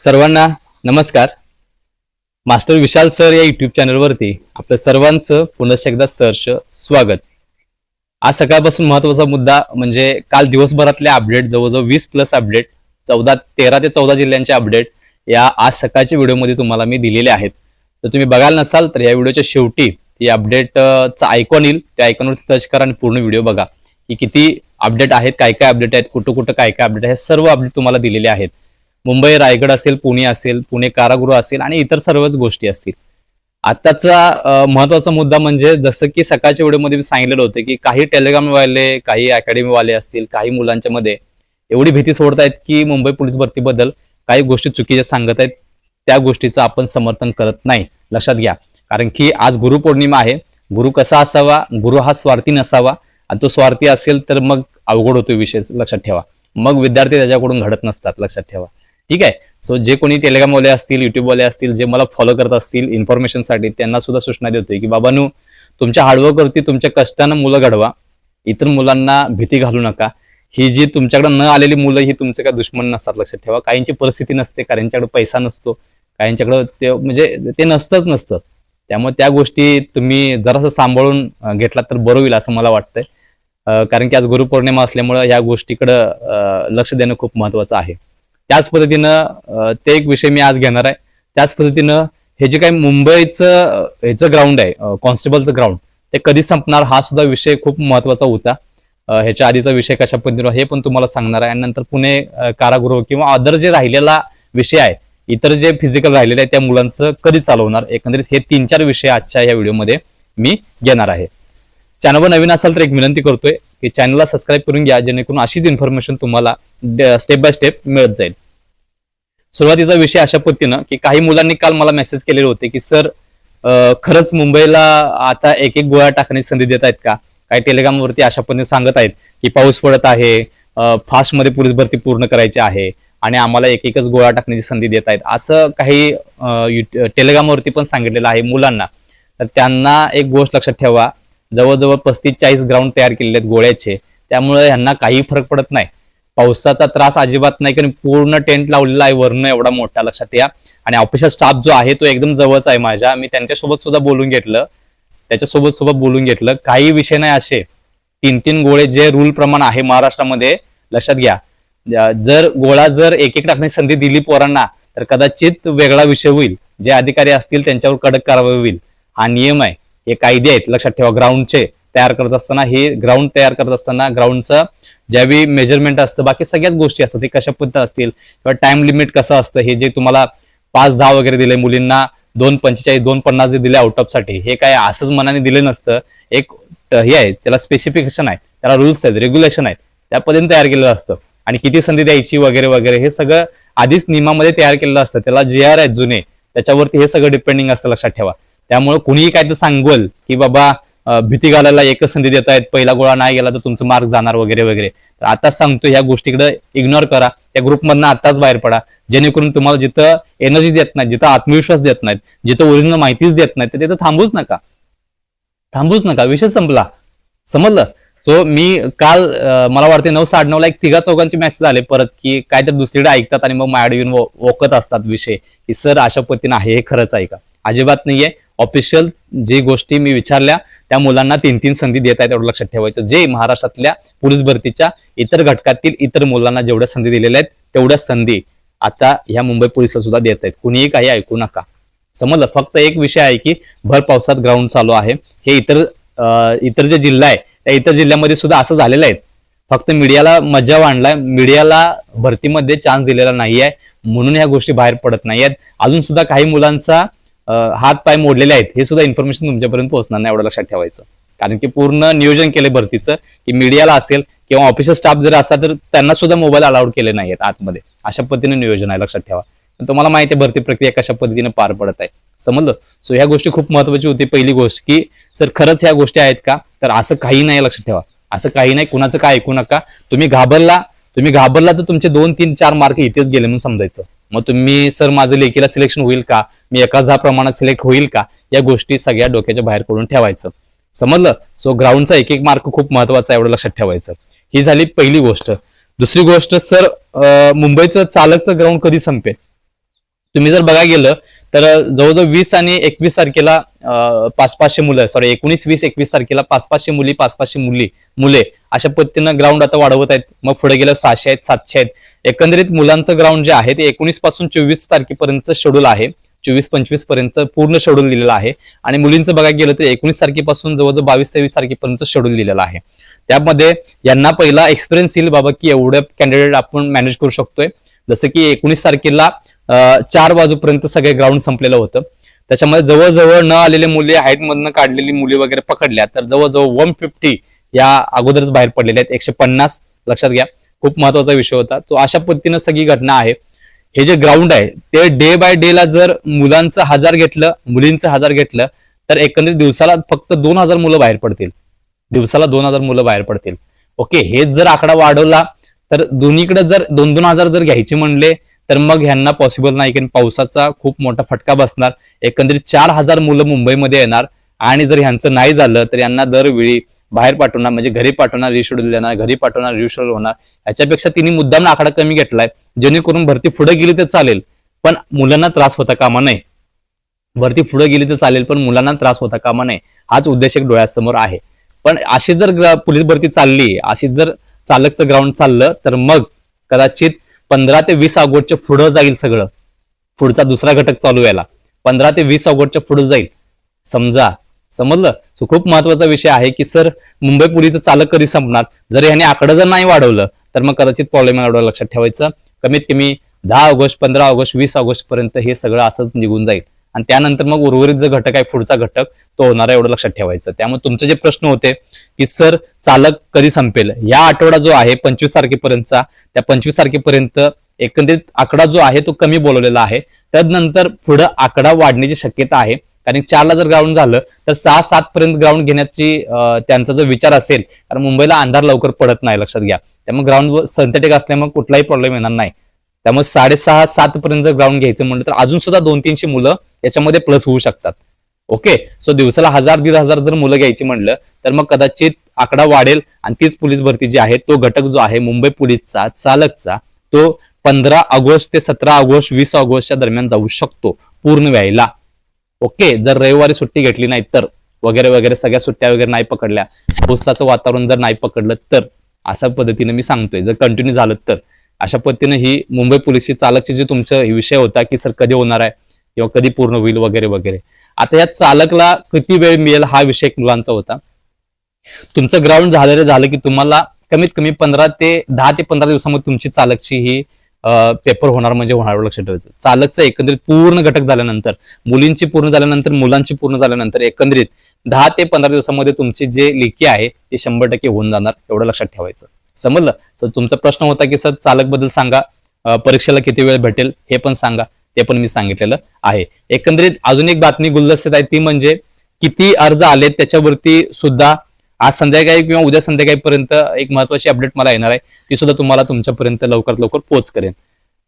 सर्वांना नमस्कार. Master Vishal sir या युट्यूब चॅनलवरती आपलं सर्वांचं पुनश्च एकदा सहर्ष स्वागत. आज सकाळपासून महत्त्वाचा मुद्दा म्हणजे काल दिवसभरातले अपडेट जवळजवळ वीस प्लस अपडेट चौदा तेरा ते चौदा जिल्ह्यांचे अपडेट या आज सकाळच्या व्हिडिओमध्ये तुम्हाला मी दिलेले आहेत. तर तुम्ही बघायला नसाल तर या व्हिडिओच्या शेवटी ती अपडेटचं आयकॉन येईल. त्या आयकॉनवरती टच करा आणि पूर्ण व्हिडिओ बघा. की किती अपडेट आहेत काय काय अपडेट आहेत कुठं कुठं काय काय अपडेट आहे सर्व अपडेट तुम्हाला दिलेले आहेत. मुंबई रायगड असेल पुणे असेल पुणे कारागृह असेल आणि इतर सर्वच गोष्टी असतील. आताचा महत्त्वाचा मुद्दा म्हणजे जसं की सकाळच्या व्हिडिओमध्ये मी सांगितलेलं होतं की काही टेलिग्रामवाले काही अकॅडमीवाले असतील काही मुलांच्या मध्ये एवढी भीती सोडतायत की मुंबई पोलीस भरतीबद्दल काही गोष्टी चुकीच्या सांगत आहेत त्या गोष्टीचं आपण समर्थन करत नाही. लक्षात घ्या. कारण की आज गुरुपौर्णिमा आहे. गुरु कसा असावा? गुरु हा स्वार्थी नसावा. आणि तो स्वार्थी असेल तर मग अवघड होतो विषय लक्षात ठेवा. मग विद्यार्थी त्याच्याकडून घडत नसतात लक्षात ठेवा. ठीक आहे? सो जे कोणी टेलिग्रामवाले असतील युट्यूबवाले असतील जे मला फॉलो करत असतील इन्फॉर्मेशनसाठी त्यांना सुद्धा सूचना देतोय की बाबांनो तुमच्या हार्डवर्कवरती तुमच्या कष्टानं मुलं घडवा. इतर मुलांना भीती घालू नका. ही जी तुमच्याकडे न आलेली मुलं ही तुमचे काय दुश्मन नसतात लक्षात ठेवा. काहींची परिस्थिती नसते काहींच्याकडे पैसा नसतो काहींच्याकडं ते म्हणजे ते नसतंच नसतं. त्यामुळे त्या गोष्टी तुम्ही जरासं सांभाळून घेतला घेतलात तर बरं होईल असं मला वाटतंय. कारण की आज गुरुपौर्णिमा असल्यामुळं या गोष्टीकडं लक्ष देणं खूप महत्वाचं आहे. त्याच पद्धतीनं ते एक विषय मी आज घेणार आहे. त्याच पद्धतीनं हे जे काही मुंबईचं ह्याचं ग्राउंड आहे कॉन्स्टेबलचं ग्राउंड ते कधी संपणार हा सुद्धा विषय खूप महत्त्वाचा होता. ह्याच्या आधीचा विषय कशा पद्धतीनं हे पण तुम्हाला सांगणार आहे. आणि नंतर पुणे कारागृह किंवा अदर जे राहिलेला विषय आहे इतर जे फिजिकल राहिलेले आहे त्या मुलांचं कधी चालवणार? एकंदरीत हे तीन चार विषय आजच्या या व्हिडिओमध्ये मी घेणार आहे. चॅनलवर नवीन असाल तर एक विनंती करतोय की चॅनलला सबस्क्राईब करून घ्या जेणेकरून अशीच इन्फॉर्मेशन तुम्हाला स्टेप बाय स्टेप मिळत जाईल. सुरुवातीचा विषय अशा पद्धतीनं की काही मुलांनी काल मला मेसेज केलेले होते की सर खरंच मुंबईला आता एक एक गोळ्या टाकण्याची संधी देत आहेत का? काही टेलिग्रामवरती अशा पद्धतीने सांगत आहेत की पाऊस पडत आहे फास्टमध्ये पोलीस भरती पूर्ण करायची आहे आणि आम्हाला एक एकच गोळा टाकण्याची संधी देत आहेत. असं काही टेलिग्रामवरती पण सांगितलेलं आहे मुलांना. तर त्यांना एक गोष्ट लक्षात ठेवा. जवळजवळ पस्तीस चाळीस ग्राउंड तयार केलेले आहेत गोळ्याचे. त्यामुळे ह्यांना काही फरक पडत नाही. पावसाचा त्रास अजिबात नाही कारण पूर्ण टेंट लावलेला आहे वर्ण एवढा मोठा लक्षात या. आणि ऑफिशियल स्टाफ जो आहे तो एकदम जवळच आहे माझ्या. मी त्यांच्यासोबत सुद्धा बोलून घेतलं. त्याच्यासोबत सोबत बोलून घेतलं. काही विषय नाही असे. तीन तीन गोळे जे रूल प्रमाण आहे महाराष्ट्रामध्ये लक्षात घ्या. जर गोळा जर एक एक टाकण्याची संधी दिली पोरांना तर कदाचित वेगळा विषय होईल. जे अधिकारी असतील त्यांच्यावर कडक कारवाई होईल. हा नियम आहे. हे कायदे आहेत लक्षात ठेवा. ग्राउंडचे तयार करत असताना हे ग्राउंड तयार करत असताना ग्राउंडचं ज्यावेळी मेजरमेंट असतं बाकी सगळ्याच गोष्टी असतात ते कशा पद्धत असतील किंवा टाइम लिमिट कसं असतं हे जे तुम्हाला पाच दहा वगैरे दिले मुलींना दोन पंचेचाळीस दोन पन्नास जे दिले आउट हे काय असंच मनाने दिले नसतं. एक हे आहे त्याला स्पेसिफिकेशन आहे त्याला रूल्स आहेत रेग्युलेशन आहेत त्यापर्यंत तयार केलेलं असतं. आणि किती संधी द्यायची वगैरे वगैरे हे सगळं आधीच नियमामध्ये तयार केलेलं असतं. त्याला जे आर आहेत जुने त्याच्यावरती हे सगळं डिपेंडिंग असतं लक्षात ठेवा. त्यामुळे कुणीही काय तर सांगवल की बाबा भीती घालायला एकच संधी देत आहेत पहिला गोळा नाही गेला तर तुमचं मार्क जाणार वगैरे वगैरे. तर आताच सांगतो ह्या गोष्टीकडे इग्नोर करा. त्या ग्रुपमधनं आताच बाहेर पडा. जेणेकरून तुम्हाला जिथं एनर्जी देत नाही जिथं आत्मविश्वास देत नाहीत जिथं ओरिजिनल माहितीच देत नाहीत तर तिथं थांबूच नका. थांबूच नका. विषय संपला. समजलं? सो मी काल मला वाटते नऊ साडे नऊला एक तिघा चौघांचे मेसेज आले परत की काय तर दुसरीकडे ऐकतात आणि मग माझ्याकडे येऊन ओकत असतात विषय. की सर अशा पद्धतीनं आहे हे खरंच आहे का? अजिबात नाहीये. ऑफिशियल जी गोष्टी मी विचारल्या त्या मुलांना तीन तीन संधी देत आहेत एवढं लक्षात ठेवायचं. जे महाराष्ट्रातल्या पोलीस भरतीच्या इतर घटकातील इतर मुलांना जेवढ्या संधी दिलेल्या आहेत तेवढ्याच संधी आता ह्या मुंबई पोलिसला सुद्धा देत आहेत. कुणीही काही ऐकू नका. समजलं? फक्त एक विषय आहे की भर पावसात ग्राउंड चालू आहे. हे इतर इतर जे जिल्हा आहे त्या इतर जिल्ह्यामध्ये सुद्धा असं झालेलं आहे. फक्त मीडियाला मजा वाढलाय. मीडियाला भरतीमध्ये चान्स दिलेला नाही आहे म्हणून ह्या गोष्टी बाहेर पडत नाहीयेत. अजून सुद्धा काही मुलांचा हात पाय मोडलेले आहेत हे सुद्धा इन्फॉर्मेशन तुमच्यापर्यंत पोहोचणार नाही एवढं लक्षात ठेवायचं. कारण की पूर्ण नियोजन केले भरतीचं की मीडियाला असेल किंवा ऑफिसर स्टाफ जर असा तर त्यांना सुद्धा मोबाईल अलाउड केले नाहीत आतमध्ये. अशा पद्धतीने नियोजन आहे लक्षात ठेवा. पण तुम्हाला माहिती आहे भरती प्रक्रिया कशा पद्धतीने पार पडत आहे. समजलं? सो ह्या गोष्टी खूप महत्वाची होती पहिली गोष्ट की सर खरंच ह्या गोष्टी आहेत का? तर असं काही नाही लक्षात ठेवा. असं काही नाही कुणाचं काय ऐकू नका. तुम्ही घाबरला तुम्ही घाबरला तर तुमचे दोन तीन चार मार्क इथेच गेले म्हणून समजायचं. मग तुम्ही सर माझं लेखीला सिलेक्शन होईल का? मी एकाच दहा प्रमाणात सिलेक्ट होईल का? या गोष्टी सगळ्या डोक्याच्या बाहेर करून ठेवायचं. समजलं? सो ग्राउंडचा एक एक मार्क खूप महत्त्वाचा एवढं लक्षात ठेवायचं. ही झाली पहिली गोष्ट. दुसरी गोष्ट सर मुंबईचं चालकचं ग्राउंड कधी संपेल? तुम्ही जर बघा गेलं तर जवळजवळ वीस आणि एकवीस तारखेला पाच पाचशे मुलं सॉरी एकोणीस वीस एकवीस तारखेला पाच पाचशे मुली पाच पाचशे मुली मुले अशा पद्धतीनं ग्राउंड आता वाढवत आहेत. मग पुढे गेलं सहाशे आहेत सातशे आहेत. एकंदरीत मुलांचं ग्राउंड जे आहे ते एकोणीसपासून चोवीस तारखेपर्यंत शेड्यूल आहे. चोवीस पंचवीसपर्यंत पूर्ण शेड्यूल दिलेलं आहे. आणि मुलींचं बघायला गेलं तर एकोणीस तारखेपासून जवळजवळ बावीस तेवीस तारखेपर्यंत शेड्यूल दिलेलं आहे. त्यामध्ये यांना पहिला एक्सपिरियन्स येईल बाबा की एवढं कॅन्डिडेट आपण मॅनेज करू शकतोय. जसं की एकोणीस तारखेला चार बाजूपर्यंत सगळे ग्राउंड संपलेलं होतं. त्याच्यामध्ये जवळजवळ न आलेले मुले हाईटमधनं काढलेली मुली वगैरे पकडल्या. तर जवळजवळ वन फिफ्टी या अगोदरच बाहेर पडलेल्या आहेत. एकशे पन्नास लक्षात घ्या. खूप महत्त्वाचा विषय होता. तो अशा पद्धतीनं सगळी घटना आहे. हे जे ग्राउंड आहे ते डे बाय डे ला जर मुलांचं हजार घेतलं मुलींचं हजार घेतलं तर एकंदरीत दिवसाला फक्त दोन हजार मुलं बाहेर पडतील. दिवसाला दोन हजार मुलं बाहेर पडतील. ओके हेच जर आकडा वाढवला तर दोन्हीकडे जर दोन दोन हजार जर घ्यायचे म्हणले तर मग ह्यांना पॉसिबल नाही कारण पावसाचा खूप मोठा फटका बसणार. एकंदरीत चार हजार मुलं मुंबईमध्ये येणार. आणि जर ह्यांचं नाही झालं तर यांना दरवेळी बाहेर पाठवणार म्हणजे घरी पाठवणार रिशेड्यूल देणार घरी पाठवणार रिशेड्यूल होणार याच्यापेक्षा तिने मुद्दाम आकडा कमी घेतलाय. जेणेकरून भरती पुढे गेली तर चालेल पण मुलांना त्रास होता कामा नये. भरती पुढे गेली तर चालेल पण मुलांना त्रास होता कामा नये हाच उद्देश एक डोळ्यासमोर आहे. पण अशी जर पोलीस भरती चालली अशी जर चालकचं ग्राउंड चाललं तर मग कदाचित पंधरा ते वीस ऑगस्टच्या पुढं जाईल सगळं. पुढचा दुसरा घटक चालू यायला. पंधरा ते वीस ऑगस्टच्या पुढे जाईल. समजा समजलं? सो खूप महत्त्वाचा विषय आहे की सर मुंबई पोलीसचं चालक कधी संपणार? जर ह्याने आकडं जर नाही वाढवलं तर मग कदाचित प्रॉब्लेम एवढं लक्षात ठेवायचं. कमीत कमी दहा ऑगस्ट पंधरा ऑगस्ट वीस ऑगस्ट पर्यंत हे सगळं असंच निघून जाईल. आणि त्यानंतर मग उर्वरित जो घटक आहे पुढचा घटक तो होणार आहे एवढं लक्षात ठेवायचं. त्यामुळे तुमचे जे प्रश्न होते की सर चालक कधी संपेल? या आठवडा जो आहे पंचवीस तारखेपर्यंतचा त्या पंचवीस तारखेपर्यंत एकंदरीत आकडा जो आहे तो कमी बोलवलेला आहे. त्यानंतर पुढं आकडा वाढण्याची शक्यता आहे. कारण चारला जर ग्राउंड झालं तर सहा सात पर्यंत ग्राउंड घेण्याची त्यांचा जो विचार असेल कारण मुंबईला अंधार लवकर पडत नाही लक्षात घ्या. त्यामुळे ग्राउंड सिंथेटिक असल्यामुळे कुठलाही प्रॉब्लेम येणार नाही. त्यामुळे साडेसहा सात पर्यंत जर ग्राउंड घ्यायचं म्हणलं तर अजून सुद्धा दोन तीनशे मुलं याच्यामध्ये प्लस होऊ शकतात. ओके सो दिवसाला हजार दीड हजार जर मुलं घ्यायची म्हणलं तर मग कदाचित आकडा वाढेल आणि तीच पोलीस भरती जी आहे तो घटक जो आहे मुंबई पोलीसचा चालकचा तो पंधरा ऑगस्ट ते सतरा ऑगस्ट वीस ऑगस्टच्या दरम्यान जाऊ शकतो पूर्ण वेळेला ओके जर रविवारी सुट्टी घेतली नाही तर वगैरे वगैरे सगळ्या सुट्ट्या वगैरे नाही पकडल्या पावसाचं वातावरण जर नाही पकडलं तर अशा पद्धतीने मी सांगतोय जर कंटिन्यू झालं तर. अशा पद्धतीने ही मुंबई पोलिसची चालकची जे तुमचा विषय होता की सर कधी होणार आहे किंवा कधी पूर्ण होईल वगैरे वगैरे. आता या चालकला किती वेळ मिळेल हा विषय मुलांचा होता? तुमचं ग्राउंड झालेलं झालं की तुम्हाला कमीत कमी पंधरा ते दहा ते पंधरा दिवसामध्ये तुमची चालकची ही पेपर होणार म्हणजे होणार लक्षात ठेवायचं. चालकचं एकंदरीत पूर्ण घटक झाल्यानंतर मुलींची पूर्ण झाल्यानंतर मुलांची पूर्ण झाल्यानंतर एकंदरीत दहा ते पंधरा दिवसामध्ये तुमची जे लेखी आहे ते शंभर टक्के होऊन जाणार एवढं लक्षात ठेवायचं. समजलं? तर तुमचा प्रश्न होता की सर चालकबद्दल सांगा परीक्षेला किती वेळ भेटेल हे पण सांगा. ते पण मी सांगितलेलं आहे. एकंदरीत अजून एक बातमी गुलदस्त्यात आहे ती म्हणजे किती अर्ज आलेत त्याच्यावरती सुद्धा आज संध्याकाळी किंवा उद्या संध्याकाळीपर्यंत एक महत्वाची अपडेट मला येणार आहे. ती सुद्धा तुम्हाला तुमच्यापर्यंत लवकरात लवकर पोच करेन.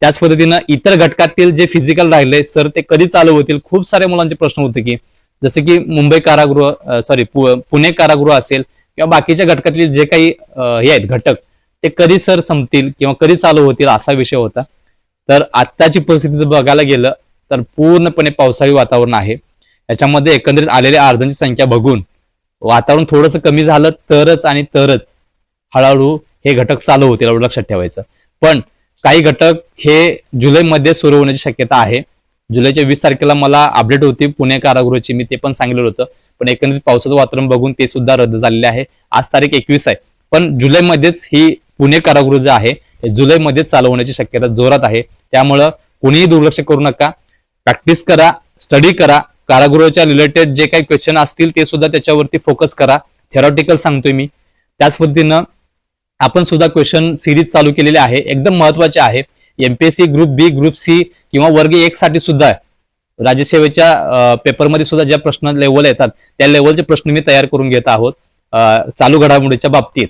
त्याच पद्धतीनं इतर घटकातील जे फिजिकल राहिले सर ते कधी चालू होतील? खूप सारे मुलांचे प्रश्न होते की जसे की मुंबई कारागृह सॉरी पुणे कारागृह असेल किंवा बाकीच्या घटकातील जे काही हे आहेत घटक ते कधी सर संपतील किंवा कधी चालू होतील असा विषय होता. तर आत्ताची परिस्थिती जर बघायला गेलं तर पूर्णपणे पावसाळी वातावरण आहे. याच्यामध्ये एकंदरीत आलेल्या अर्जांची संख्या बघून वातावरण थोडंसं कमी झालं तरच आणि तरच हळूहळू हे घटक चालू होतील एवढं लक्षात ठेवायचं. पण काही घटक हे जुलैमध्ये सुरू होण्याची शक्यता आहे. जुलैच्या वीस तारखेला मला अपडेट होती पुणे कारागृहाची मी ते पण सांगितलं होतं. पण एकंदरीत पावसाचं वातावरण बघून ते सुद्धा रद्द झालेले आहे. आज तारीख एकवीस आहे. पण जुलैमध्येच ही पुणे कारागृह जे आहे हे जुलैमध्येच चालू होण्याची शक्यता जोरात आहे. त्यामुळं कुणीही दुर्लक्ष करू नका. प्रॅक्टिस करा स्टडी करा. कारागृहाच्या रिलेटेड जे काही क्वेश्चन असतील ते सुद्धा त्याच्यावरती फोकस करा. थेरॉटिकल सांगतोय मी. त्याच पद्धतीनं आपण सुद्धा क्वेश्चन सिरीज चालू केलेले आहे. एकदम महत्त्वाचे आहे. MPSC group B group C किंवा वर्ग एक साठी सुद्धा राज्यसेवेच्या पेपरमध्ये सुद्धा ज्या प्रश्न लेवल येतात त्या लेवलचे प्रश्न मी तयार करून घेत आहोत चालू घडामोडीच्या बाबतीत.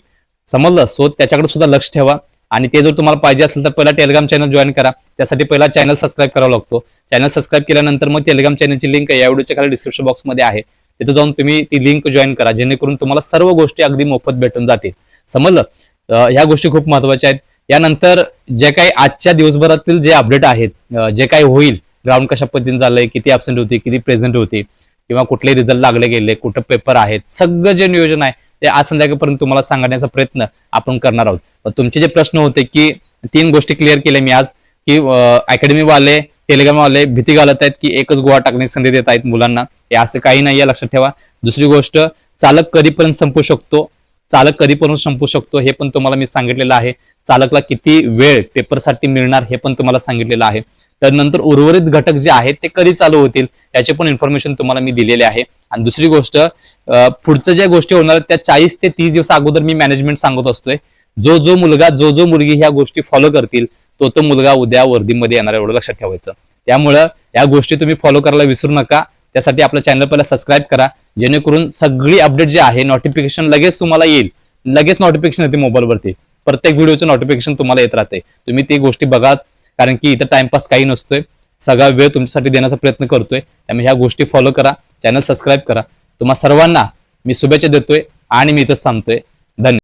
समजलं? सो त्याच्याकडे सुद्धा लक्ष ठेवा. आणि ते जर तुम्हाला पाहिजे असेल तर पहिला टेलिग्राम चॅनल जॉईन करा. त्यासाठी पहिला चॅनल सबस्क्राईब करावा लागतो. चॅनल सबस्क्राईब केल्यानंतर मग टेलिग्राम चॅनलची लिंक या व्हिडिओच्या खाली डिस्क्रिप्शन बॉक्समध्ये आहे. तिथे जाऊन तुम्ही ती लिंक जॉईन करा. जेणेकरून तुम्हाला सर्व गोष्टी अगदी मोफत भेटून जातील. समजलं? ह्या गोष्टी खूप महत्त्वाच्या आहेत. यानंतर जे काही आजच्या दिवसभरातील जे अपडेट आहेत जे काही होईल ग्राउंड कशा पद्धतीने झालंय किती ऍबसेंट होती किती प्रेझेंट होती किंवा कुठले रिझल्ट लागले गेले कुठं पेपर आहेत सगळं जे नियोजन आहे ते आज संध्याकाळपर्यंत तुम्हाला सांगण्याचा प्रयत्न आपण करणार आहोत. तुमचे जे प्रश्न होते की तीन गोष्टी क्लिअर केल्या मी आज की अकॅडमी वाले वाले भीती घालत आहेत की एकच गोवा टाकण्याची संधी देत आहेत मुलांना. हे असं काही नाही आहे लक्षात ठेवा. दुसरी गोष्ट चालक कधीपर्यंत संपू शकतो? चालक कधीपर्यंत संपू शकतो? हे पण तुम्हाला मी सांगितलेलं आहे. चालकला किती वेळ पेपरसाठी मिळणार हे पण तुम्हाला सांगितलेलं आहे. तर नंतर उर्वरित घटक जे आहेत ते कधी चालू होतील याचे पण इन्फॉर्मेशन तुम्हाला मी दिलेले आहे. आणि दुसरी गोष्ट पुढचं पुढच्या ज्या गोष्टी होणार त्या चाळीस ते तीस दिवस अगोदर मी मॅनेजमेंट सांगत असतोय. जो जो मुलगा जो जो मुलगी ह्या गोष्टी फॉलो करतील तो तो मुलगा उद्या वर्दीमध्ये येणार एवढं लक्षात ठेवायचं. त्यामुळं या गोष्टी तुम्ही फॉलो करायला विसरू नका. त्यासाठी आपलं चॅनल पहिला सबस्क्राईब करा. जेणेकरून सगळी अपडेट जे आहे नोटिफिकेशन लगेच तुम्हाला येईल. लगेच नोटिफिकेशन येते मोबाईलवरती प्रत्येक व्हिडिओचं नोटिफिकेशन तुम्हाला येत राहते. तुम्ही ती गोष्टी बघा कारण की इथं टाइमपास काही नसतोय. सगळा वेळ तुमच्यासाठी देण्याचा प्रयत्न करतोय. त्यामुळे ह्या गोष्टी फॉलो करा. चॅनल सबस्क्राईब करा. तुम्हा सर्वांना मी शुभेच्छा देतोय आणि मी इथंच थांबतोय. धन्यवाद